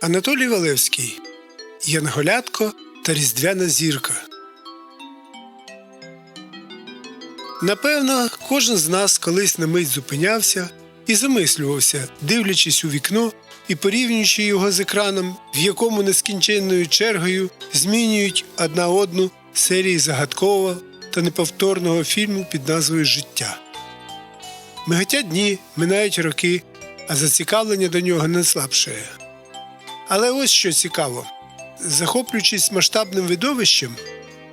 Анатолій Валевський Янголятко та Різдвяна зірка. Напевно, кожен з нас колись на мить зупинявся і замислювався, дивлячись у вікно і порівнюючи його з екраном, в якому нескінченною чергою змінюють одна одну серії загадкового та неповторного фільму під назвою Життя. Миготять дні, минають роки, а зацікавлення до нього не слабшає. Але ось що цікаво: захоплюючись масштабним видовищем,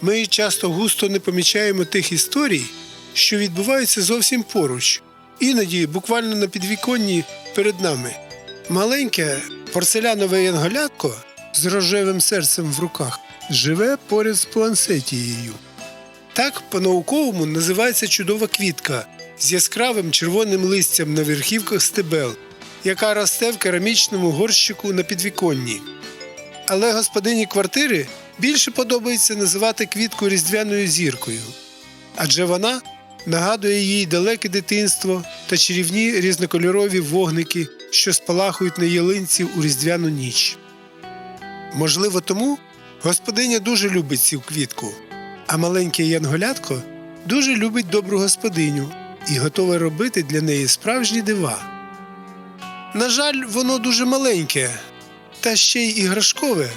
ми часто густо не помічаємо тих історій, що відбуваються зовсім поруч, іноді буквально на підвіконні перед нами. Маленьке порцелянове янголятко з рожевим серцем в руках живе поряд з плансетією. Так по-науковому називається чудова квітка з яскравим червоним листям на верхівках стебел, яка росте в керамічному горщику на підвіконні. Але господині квартири більше подобається називати квітку різдвяною зіркою, адже вона нагадує їй далеке дитинство та чарівні різнокольорові вогники, що спалахують на ялинці у різдвяну ніч. Можливо, тому господиня дуже любить цю квітку, а маленьке янголятко дуже любить добру господиню і готове робити для неї справжні дива. На жаль, воно дуже маленьке, та ще й іграшкове,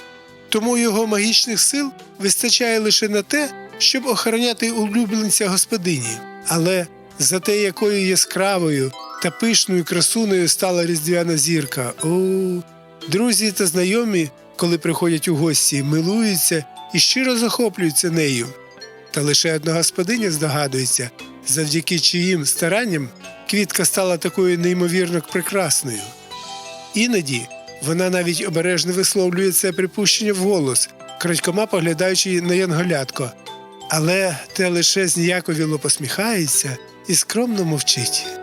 тому його магічних сил вистачає лише на те, щоб охороняти улюбленця господині. Але за те, якою яскравою та пишною красунею стала різдвяна зірка. О, друзі та знайомі, коли приходять у гості, милуються і щиро захоплюються нею. Та лише одна господиня здогадується, завдяки чиїм старанням квітка стала такою неймовірно прекрасною. Іноді вона навіть обережно висловлює це припущення вголос, крадькома поглядаючи на янголятко, але те лише зніяковіло посміхається і скромно мовчить.